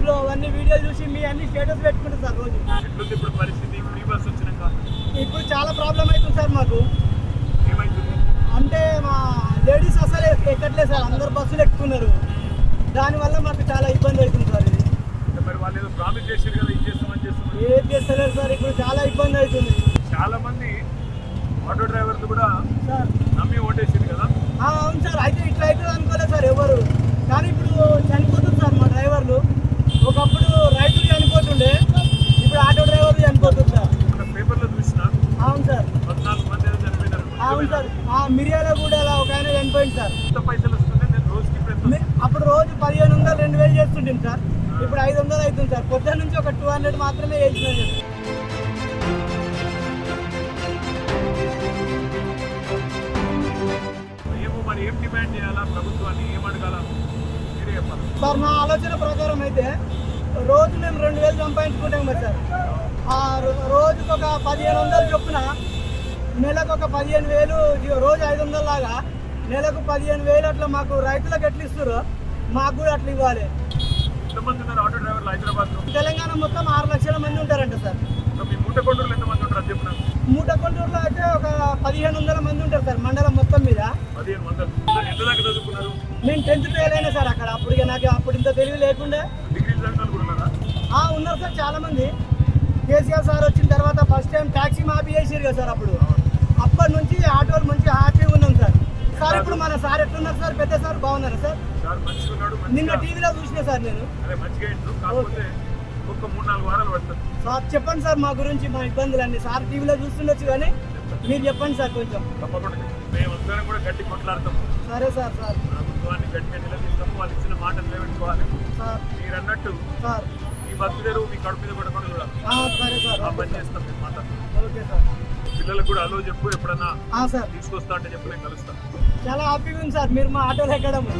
యూట్యూబ్లో అవన్నీ వీడియోలు చూసి మీ అన్ని స్టేటస్ పెట్టుకుంటారు సార్ రోజు. ఎట్లుంది ఇప్పుడు పరిస్థితి? ఫ్రీ బస్ వచ్చినాక? ఇప్పుడు చాలా ప్రాబ్లం అవుతుంది సార్ మాకు. ఏమైతుంది? అంటే మా లేడీస్ అసలు ఎక్కట్లేదు సార్ అందరు బస్సులు ఎక్కుతున్నారు. దానివల్ల మాకు చాలా ఇబ్బంది అవుతుంది సార్ ఇది. మరి వాళ్ళు ఏదో ప్రామిస్ చేశారు కదా ఇది చేస్తామని చేస్తున్నారు ఏం చేస్తలేరు సార్ ఇప్పుడు చాలా ఇబ్బంది అవుతుంది. చాలా మంది ఆటో డ్రైవర్లు కూడా సార్. నమ్మి ఓటేసింది కదా? అవును సార్ అయితే ఇట్లా అవుతుంది అనుకోలేదు సార్ ఎవరు కానీ ఇప్పుడు చనిపోతుంది సార్ మా డ్రైవర్లు ఒకప్పుడు రైతులు చనిపోతుండే ఇప్పుడు ఆటో డ్రైవర్లు చనిపోతుంది సార్ మన పేపర్లో చూసిన అవును సార్ పద్నాలుగు మంది ఏదో చనిపోయినారు అవును సార్. ఆ మిరియాల కూడా ఒక ఆయన చనిపోయింది సార్. పైసలు అప్పుడు రోజు పదిహేను వందలు రెండు వేలు చేస్తుంటాం సార్. ఇప్పుడు ఐదు వందలు అవుతుంది సార్. పొద్దున్న నుంచి ఒక టూ హండ్రెడ్ మాత్రమే చేసినాం సార్. నా ఆలోచన ప్రకారం అయితే రోజు మేము రెండు వేలు సంపాదించుకుంటాం కదా సార్. రోజుకు ఒక పదిహేను వందలు చొప్పున నెలకు ఒక పదిహేను వేలు రోజు ఐదు వందల లాగా నెలకు పదిహేను వేలు అట్లా మాకు రైతులకు ఎట్లా ఇస్తారో మాకు కూడా అట్లా ఇవ్వాలి. తెలంగాణ మొత్తం ఆరు లక్షల మంది ఉంటారంట సార్. మూటకొండూరులో మూట కొండూరులో అయితే ఒక పదిహేను వందల మంది ఉంటారు సార్ మండలం మొత్తం మీద. నేను టెన్త్ ఫెయిల్ అయినా సార్ అక్కడ అప్పుడు నాకు అప్పుడు ఇంత తెలివి లేకుండే. ఉన్నారా? ఆ, ఉన్నారు సార్ చాలా మంది కేసీఆర్ సార్ వచ్చిన తర్వాత ఫస్ట్ టైం ట్యాక్సీ మాఫీ చేసారు కదా సార్ అప్పుడు. అప్పటి నుంచి ఆటోలు మంచి హ్యాపీగా ఉన్నాం సార్. సార్ ఇప్పుడు మన సార్. ఎట్లున్నారు సార్? పెద్ద సార్ బాగున్నారు సార్? నిన్న టీవీలో చూసిన సార్ నేను. సార్ చెప్పండి సార్ మా గురించి మా ఇబ్బందులన్నీ. సార్ టీవీలో చూస్తుండొచ్చు కానీ మీరు చెప్పండి సార్ కొంచెం. తప్పకుండా మేమందరం కూడా గట్టి కొట్లాడతాం. సరే సార్ సార్. ప్రభుత్వాన్ని గట్టిగా నిలదీస్తాము. వాళ్ళు ఇచ్చిన మాటలు నిలబెట్టుకోవాలి. సార్. మీరు అన్నట్టు సార్. మీ బతుకు తెరువు మీ కడుపు మీద పడకుండా చూడాలి. సరే సార్. పని. చేస్తాం మేము మాట ఓకే సార్. పిల్లలకు కూడా అలో చెప్పు ఎప్పుడన్నా తీసుకొస్తా అంటే చెప్పు నేను కలుస్తాను చాలా హ్యాపీగా ఉంది సార్. మీరు మా ఆటోలో ఎక్కడము